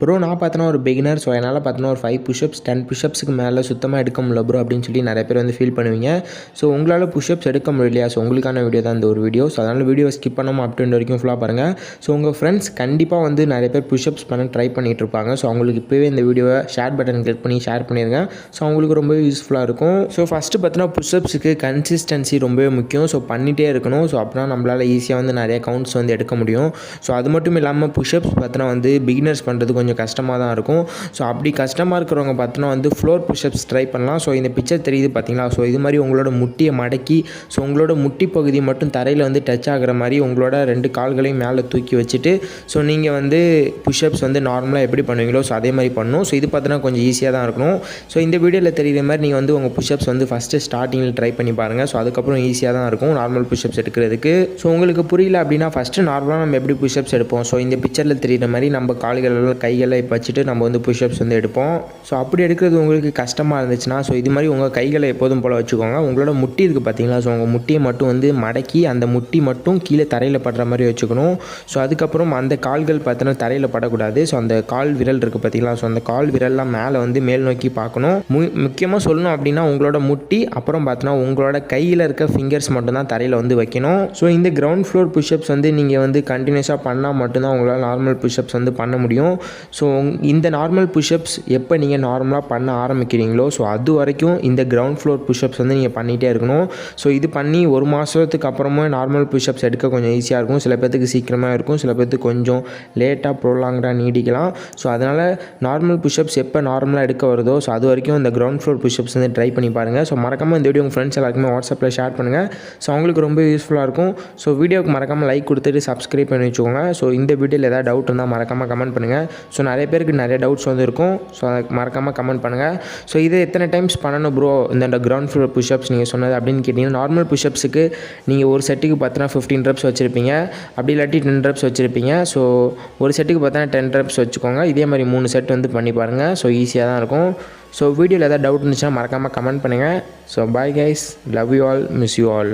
Bro நான் பார்த்தோன்னா ஒரு பிகினர் ஸோ என்னால் பார்த்தோன்னா ஒரு ஃபைவ் புஷ்அப்ஸ் டென் புஷ்அப்ஸுக்கு மேலே சுத்தமாக எடுக்க முடியல ப்ரோ அப்படின்னு சொல்லி நிறைய பேர் வந்து ஃபீல் பண்ணுவீங்க. ஸோ உங்களால் புஷ்அப்ஸ் எடுக்க முடியலையா? ஸோ உங்களுக்கான வீடியோ தான் இந்த ஒரு வீடியோ ஸோ அதனால் வீடியோ ஸ்கிப் பண்ணாமல் அப்படின்ற வரைக்கும் ஃபுல்லாக பாருங்கள் ஸோ உங்கள் ஃப்ரெண்ட்ஸ் கண்டிப்பாக வந்து நிறைய பேர் புஷ்அப்ஸ் பண்ண ட்ரை பண்ணிட்டு இருப்பாங்க. ஸோ அவங்களுக்கு இப்போவே இந்த வீடியோவை ஷேர் பட்டன் கிளிக் பண்ணி ஷேர் பண்ணிடுங்க ஸோ அவங்களுக்கு ரொம்ப யூஸ்ஃபுல்லாக இருக்கும். ஸோ ஃபஸ்ட்டு பார்த்தோன்னா புஷ்அப்ஸுக்கு கன்சிஸ்டன்சி ரொம்பவே முக்கியம். ஸோ பண்ணிகிட்டே இருக்கணும். ஸோ அப்படின்னா நம்மளால் ஈஸியாக வந்து நிறைய கவுண்ட்ஸ் வந்து எடுக்க முடியும். ஸோ அது மட்டும் இல்லாமல் புஷ்அப்ஸ் பார்த்தோன்னா வந்து பிகினர்ஸ் பண்ணுறது கொஞ்சம் கொஞ்சம் கஷ்டமாக தான் இருக்கும். ஸோ அப்படி கஷ்டமாக இருக்கிறவங்க பார்த்தோன்னா வந்து ஃப்ளோர் புஷ்அப்ஸ் ட்ரை பண்ணலாம். ஸோ இந்த பிக்சர் தெரியுது பார்த்தீங்களா ஸோ இது மாதிரி உங்களோட முட்டியை மடக்கி ஸோ உங்களோட முட்டி பகுதி மட்டும் தரையில் வந்து டச் ஆகிற மாதிரி உங்களோட ரெண்டு கால்களையும் மேலே தூக்கி வச்சுட்டு ஸோ நீங்கள் வந்து புஷ்அப்ஸ் வந்து நார்மலாக எப்படி பண்ணுவீங்களோ ஸோ அதே மாதிரி பண்ணணும் ஸோ இது பார்த்தோன்னா கொஞ்சம் ஈஸியாக தான் இருக்கணும். ஸோ இந்த வீடியோவில் தெரியுற மாதிரி நீங்கள் வந்து உங்கள் புஷ்அப்ஸ் வந்து ஃபஸ்ட்டு ஸ்டார்டிங்கில் ட்ரை பண்ணி பாருங்கள் ஸோ அதுக்கப்புறம் ஈஸியாக தான் இருக்கும் நார்மல் புஷ்அப்ஸ் எடுக்கிறதுக்கு. ஸோ உங்களுக்கு புரியல அப்படின்னா ஃபஸ்ட்டு நார்மலாக நம்ம எப்படி புஷ்அப்ஸ் எடுப்போம்? ஸோ இந்த பிக்சரில் தெரியுற மாதிரி நம்ம கால்கள் கைகளை வச்சுட்டு நம்ம வந்து புஷ்அப்ஸ் வந்து எடுப்போம். ஸோ அப்படி எடுக்கிறது உங்களுக்கு கஷ்டமாக இருந்துச்சுன்னா ஸோ இது மாதிரி உங்கள் கைகளை எப்போதும் போல் வச்சுக்கோங்க. உங்களோட முட்டி இருக்குது பார்த்தீங்களா ஸோ உங்கள் முட்டியை மட்டும் வந்து மடக்கி அந்த முட்டி மட்டும் கீழே தரையில் படுற மாதிரி வச்சுக்கணும். ஸோ அதுக்கப்புறம் அந்த கால்கள் பார்த்தோன்னா தரையில் படக்கூடாது. ஸோ அந்த கால் விரல் இருக்குது பார்த்தீங்களா ஸோ அந்த கால் விரல்லாம் மேலே வந்து மேல் நோக்கி பார்க்கணும். மு முக்கியமாக சொல்லணும் அப்படின்னா உங்களோட முட்டி அப்புறம் பார்த்தோன்னா உங்களோட கையில் இருக்க ஃபிங்கர்ஸ் மட்டும்தான் தரையில் வந்து வைக்கணும். ஸோ இந்த கிரவுண்ட் ஃப்ளோர் புஷ்அப்ஸ் வந்து நீங்கள் வந்து கண்டினியூஸாக பண்ணால் மட்டும்தான் உங்களால் நார்மல் புஷ்அப்ஸ் வந்து பண்ண முடியும். ஸோ இந்த நார்மல் புஷ்அப்ஸ் எப்போ நீங்கள் நார்மலாக பண்ண ஆரம்பிக்கிறீங்களோ ஸோ அது வரைக்கும் இந்த கிரவுண்ட் ஃப்ளோர் புஷ்அப்ஸ் வந்து நீங்கள் பண்ணிகிட்டே இருக்கணும். ஸோ இது பண்ணி ஒரு மாதத்துக்கு அப்புறமா நார்மல் புஷ்அப்ஸ் எடுக்க கொஞ்சம் ஈஸியாக இருக்கும். சில பேர்த்துக்கு சீக்கிரமாக இருக்கும் சில பேர்த்துக்கு கொஞ்சம் லேட்டாக ப்ரோலாங்காக நீடிக்கலாம். ஸோ அதனால் நார்மல் புஷ்அப்ஸ் எப்போ நார்மலாக எடுக்க வருதோ ஸோ அது வரைக்கும் இந்த கிரவுண்ட் ஃப்ளோர் புஷ்அப்ஸ் வந்து ட்ரை பண்ணி பாருங்கள் ஸோ மறக்காமல் இந்த வீடியோ உங்கள் ஃப்ரெண்ட்ஸ் எல்லாருக்குமே வாட்ஸ்அப்பில் ஷேர் பண்ணுங்கள் ஸோ அவங்களுக்கு ரொம்ப யூஸ்ஃபுல்லாக இருக்கும். ஸோ வீடியோக்கு மறக்காமல் லைக் கொடுத்துட்டு சப்ஸ்கிரைப் பண்ணி வச்சுக்கோங்க. ஸோ இந்த வீடியோவில் ஏதாவது டவுட் இருந்தால் மறக்காமல் கமெண்ட் பண்ணுங்கள் ஸோ நிறைய பேருக்கு நிறைய டவுட்ஸ் வந்து இருக்கும் ஸோ அதை மறக்காமல் கமெண்ட் பண்ணுங்கள் ஸோ இதை எத்தனை டைம்ஸ் பண்ணணும் ப்ரோ இந்த கிரவுண்ட் ஃப்ளோர் புஷ்அப்ஸ் நீங்கள் சொன்னது அப்படின்னு கேட்டிங்கன்னா நார்மல் புஷ்அப்ஸுக்கு நீங்கள் ஒரு செட்டுக்கு பார்த்தோன்னா ஃபிஃப்டீன் ரெப்ஸ் வச்சுருப்பீங்க. அப்படி இல்லாட்டி டென் ரெப்ஸ் வச்சுருப்பீங்க. ஸோ ஒரு செட்டுக்கு பார்த்தோன்னா டென் ரெப்ஸ் வச்சுக்கோங்க. இதே மாதிரி மூணு செட் வந்து பண்ணி பாருங்கள் ஸோ ஈஸியாக தான் இருக்கும். ஸோ வீடியோவில் ஏதாவது டவுட் இருந்துச்சுன்னா மறக்காமல் கமெண்ட் பண்ணுங்கள் so bye guys love you all miss you all